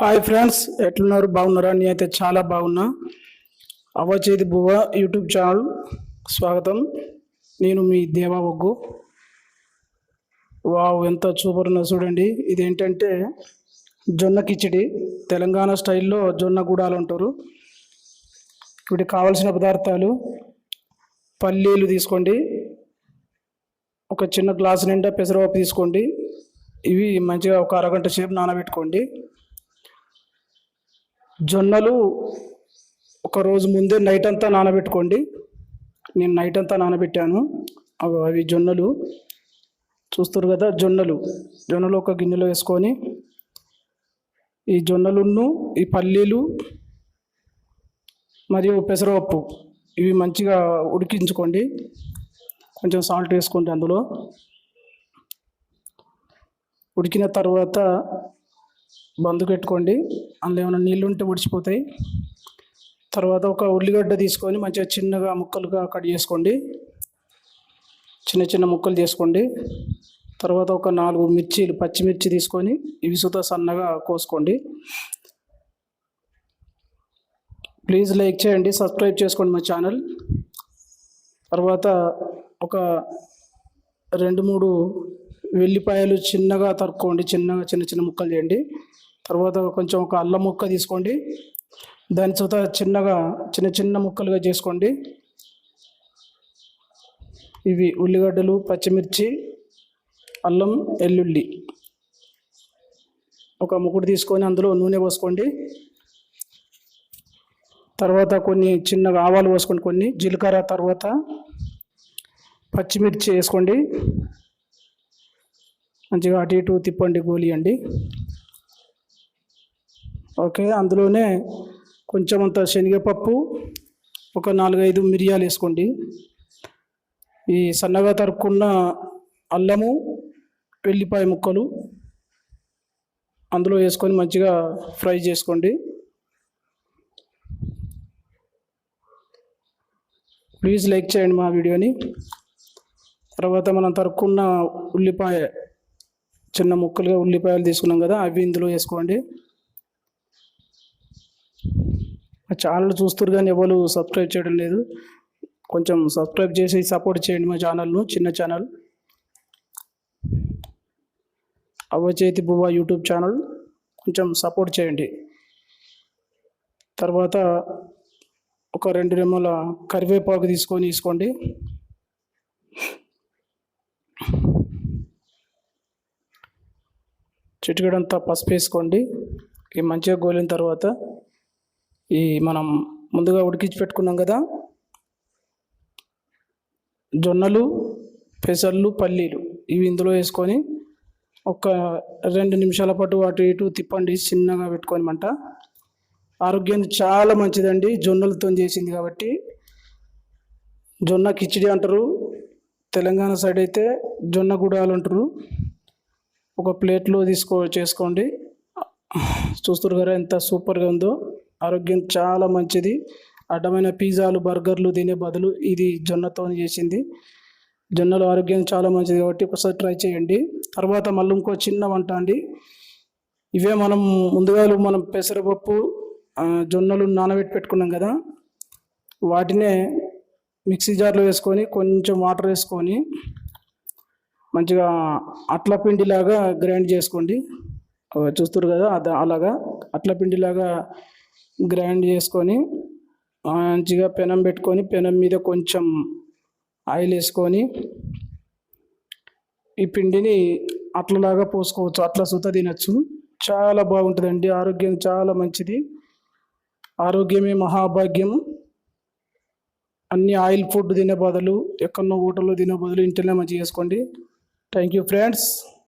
Hi friends ఎట్లున్నారు? బాగున్నారా? నేను అయితే చాలా బాగున్నా. అవచేది బువ్వ యూట్యూబ్ ఛానల్. స్వాగతం. నేను మీ దేవా ఒగ్గు. వావ్ ఎంత సూపర్ చూడండి. ఇదేంటంటే జొన్న కిచిడి. తెలంగాణ స్టైల్లో జొన్న గూడాలు అంటారు. వీటికి కావాల్సిన పదార్థాలు పల్లీలు తీసుకోండి. ఒక చిన్న గ్లాస్ నిండా పెసరపప్పు తీసుకోండి. ఇవి మంచిగా ఒక అరగంట సేపు నానబెట్టుకోండి. జొన్నలు ఒక రోజు ముందే నైట్ అంతా నానబెట్టుకోండి. నేను నైట్ అంతా నానబెట్టాను. అవి అవి జొన్నలు. చూస్తారు కదా జొన్నలు. జొన్నలు ఒక గిన్నెలో వేసుకొని ఈ జొన్నలును ఈ పల్లీలు మరియు పెసరపప్పు ఇవి మంచిగా ఉడికించుకోండి. కొంచెం సాల్ట్ వేసుకోండి అందులో. ఉడికిన తర్వాత బందు పెట్టుకోండి. అందులో ఏమైనా నీళ్ళు ఉంటే ఉడిచిపోతాయి తర్వాత ఒక ఉల్లిగడ్డ తీసుకొని మంచిగా చిన్నగా ముక్కలుగా కట్ చేసుకోండి. చిన్న చిన్న ముక్కలు చేసుకోండి. తర్వాత ఒక నాలుగు మిర్చీలు పచ్చిమిర్చి తీసుకొని ఇవి సన్నగా కోసుకోండి. ప్లీజ్ లైక్ చేయండి సబ్స్క్రైబ్ చేసుకోండి మా ఛానల్. తర్వాత ఒక రెండు మూడు వెల్లిపాయలు చిన్నగా తరుక్కోండి చిన్నగా చిన్న చిన్న ముక్కలు చేయండి. తర్వాత కొంచెం ఒక అల్లం ముక్క తీసుకోండి. దాని చేత చిన్నగా చిన్న చిన్న ముక్కలుగా చేసుకోండి. ఇవి ఉల్లిగడ్డలు పచ్చిమిర్చి అల్లం ఎల్లుల్లి. ఒక ముకుడు తీసుకొని అందులో నూనె పోసుకోండి. తర్వాత కొన్ని చిన్నగా ఆవాలు పోసుకోండి కొన్ని జీలకర్ర తర్వాత పచ్చిమిర్చి వేసుకోండి. మంచిగా అటు ఇటు తిప్పండి గోలియండి. ఓకే అందులోనే కొంచెం అంత శనగపప్పు ఒక నాలుగైదు మిరియాలు వేసుకోండి. ఈ సన్నగా తరుక్కున్న అల్లము వెల్లిపాయ ముక్కలు అందులో వేసుకొని మంచిగా ఫ్రై చేసుకోండి. ప్లీజ్ లైక్ చేయండి మా వీడియోని. తర్వాత మనం తరుక్కున్న ఉల్లిపాయ చిన్న ముక్కలుగా ఉల్లిపాయలు తీసుకున్నాం కదా అవి ఇందులో వేసుకోండి. ఛానల్ చూస్తారు కానీ ఎవరు సబ్స్క్రైబ్ చేయడం లేదు. కొంచెం సబ్స్క్రైబ్ చేసి సపోర్ట్ చేయండి మా ఛానల్ను చిన్న ఛానల్. అవచేతి బువ్వ యూట్యూబ్ ఛానల్ కొంచెం సపోర్ట్ చేయండి. తర్వాత ఒక రెండు రెమ్మల కరివేపాకు తీసుకొని తీసుకోండి చిటికడంతా పసుపు వేసుకోండి. ఈ మంచిగా గోలిన తర్వాత ఈ మనం ముందుగా ఉడికించి పెట్టుకున్నాం కదా. జొన్నలు పెసర్లు పల్లీలు ఇవి ఇందులో వేసుకొని ఒక రెండు నిమిషాల పాటు అటు ఇటు తిప్పండి చిన్నగా పెట్టుకొని మంట. ఆరోగ్యానికి చాలా మంచిదండి జొన్నలతో చేసింది కాబట్టి. జొన్న కిచిడి అంటారు. తెలంగాణ సైడ్ అయితే జొన్న గుడాలు అంటారు. ఒక ప్లేట్లో తీసుకో చేసుకోండి. చూస్తారు కదా ఎంత సూపర్గా ఉందో. ఆరోగ్యం చాలా మంచిది. అడ్డమైన పిజ్జాలు బర్గర్లు తినే బదులు ఇది జొన్నతో చేసింది. జొన్నలు ఆరోగ్యం చాలా మంచిది కాబట్టి ఒకసారి ట్రై చేయండి. తర్వాత మళ్ళీ ఇంకో చిన్న వంట అండి. ఇవే మనం ముందుగా మనం పెసరపప్పు జొన్నలు నానబెట్టి పెట్టుకున్నాం కదా. వాటినే మిక్సీ జార్లో వేసుకొని కొంచెం వాటర్ వేసుకొని మంచిగా అట్ల పిండిలాగా గ్రైండ్ చేసుకోండి. చూస్తారు కదా అది అలాగా అట్ల పిండిలాగా గ్రైండ్ చేసుకొని మంచిగా పెనం పెట్టుకొని పెనం మీద కొంచెం ఆయిల్ వేసుకొని ఈ పిండిని అట్లలాగా పోసుకోవచ్చు. అట్లా సుత తినచ్చు. చాలా బాగుంటుందండి. ఆరోగ్యం చాలా మంచిది. ఆరోగ్యమే మహాభాగ్యం. అన్ని ఆయిల్ ఫుడ్ తినే బదులు ఎక్కడో హోటల్లో తినే బదులు ఇంటిలో మంచిగా చేసుకోండి. thank you friends.